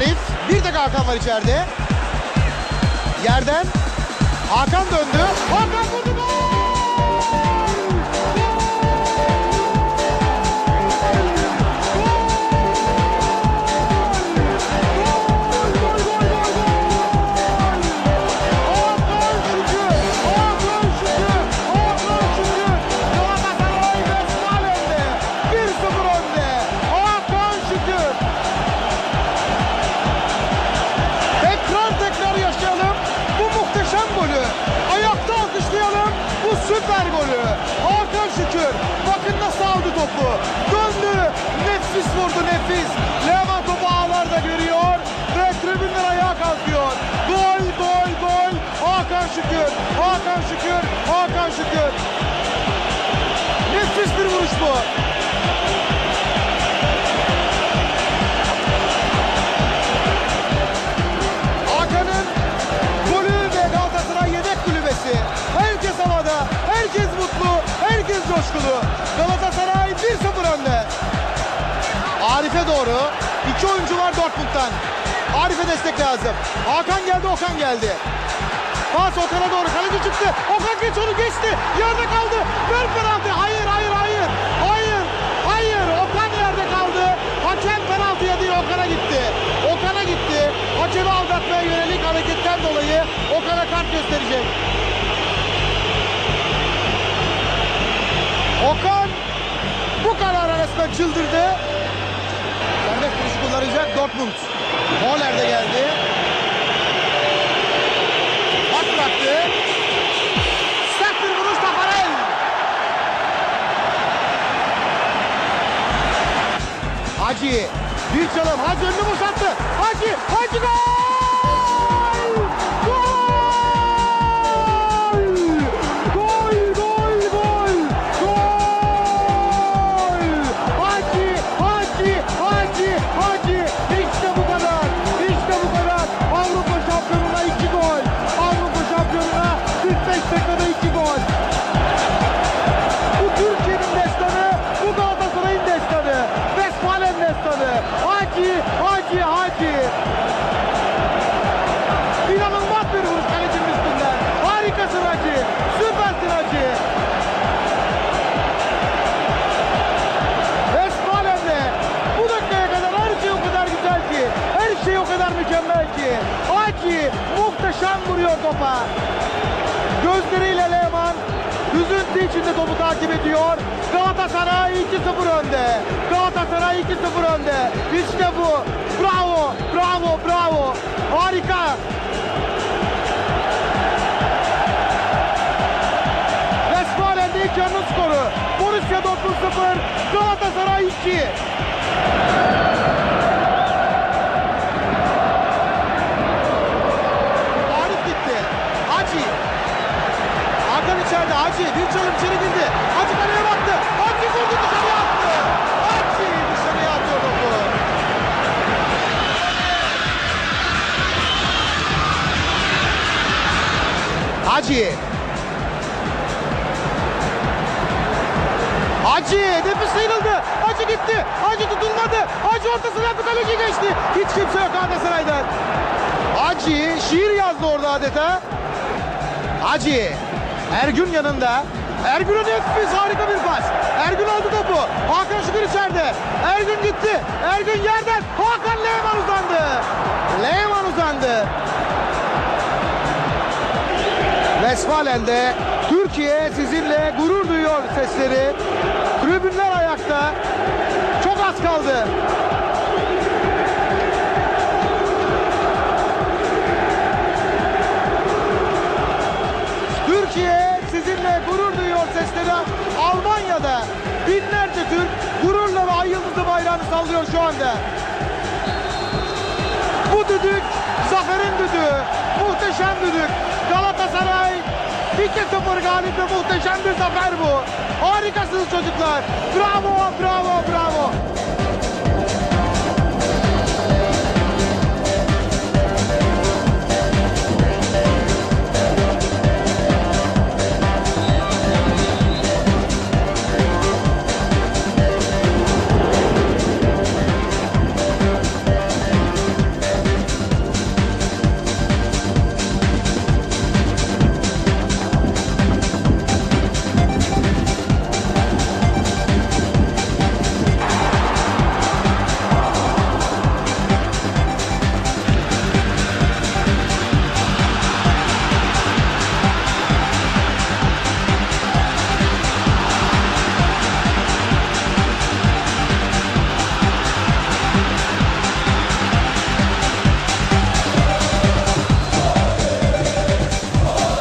Bir tek Hakan var içeride. Yerden Hakan döndü. Hakan vurdu süper golü. Hakan Şükür bakın nasıl aldı topu. Döndü. Nefis vurdu nefis. Levan topu ağlarda görüyor ve tribünler ayağa kalkıyor. Gol gol gol. Hakan Şükür. Hakan Şükür. Hakan Şükür. Nefis bir vuruş bu. Arif'e doğru. iki oyuncu var Dortmund'dan. Arif'e destek lazım. Hakan geldi, Okan geldi. Pas Okan'a doğru. Kaleci çıktı. Okan geç onu geçti. Yerde kaldı. Ver penaltı. Hayır, hayır, hayır. Hayır, hayır. Okan yerde kaldı. Hakem penaltıya değil Okan'a gitti. Okan'a gitti. Hakemi aldatmaya yönelik hareketten dolayı Okan'a kart gösterecek. Okan bu karara resmen çıldırdı. Kullanacak Dortmund. Moller de geldi. Pas bıraktı. Sert bir vuruş Tafarel. Hacı. Bir çalım. Hacı önünü boşalttı. Hacı. Hacı! Gol! Topa. Gözleriyle Lehman üzüntü içinde topu takip ediyor. Galatasaray 2-0 önde. Galatasaray 2-0 önde. İşte bu. Bravo, bravo, bravo. Harika. Westfalen'de ilk yarının skoru. Borussia Dortmund 0, Galatasaray 2. Hacı. Hacı nefes sıyrıldı. Hacı gitti. Hacı tutulmadı. Hacı ortasına yaptı kaleci geçti. Hiç kimse yok Galatasaray'dan. Hacı şiir yazdı orada adeta. Hacı. Ergün yanında. Ergün'ün nefis harika bir pas. Ergün aldı topu. Hakan Şükür içeride. Ergün gitti. Ergün Westfalen'de Türkiye sizinle gurur duyuyor sesleri. Tribünler ayakta. Çok az kaldı. Türkiye sizinle gurur duyuyor sesleri. Almanya'da binlerce Türk gururla ve ay yıldızı bayrağını sallıyor şu anda. Bu düdük zaferin düdüğü. Muhteşem düdük. Galatasaray 2-0 galip ve muhteşem bir zafer bu. Harikasınız çocuklar. Bravo, bravo, bravo.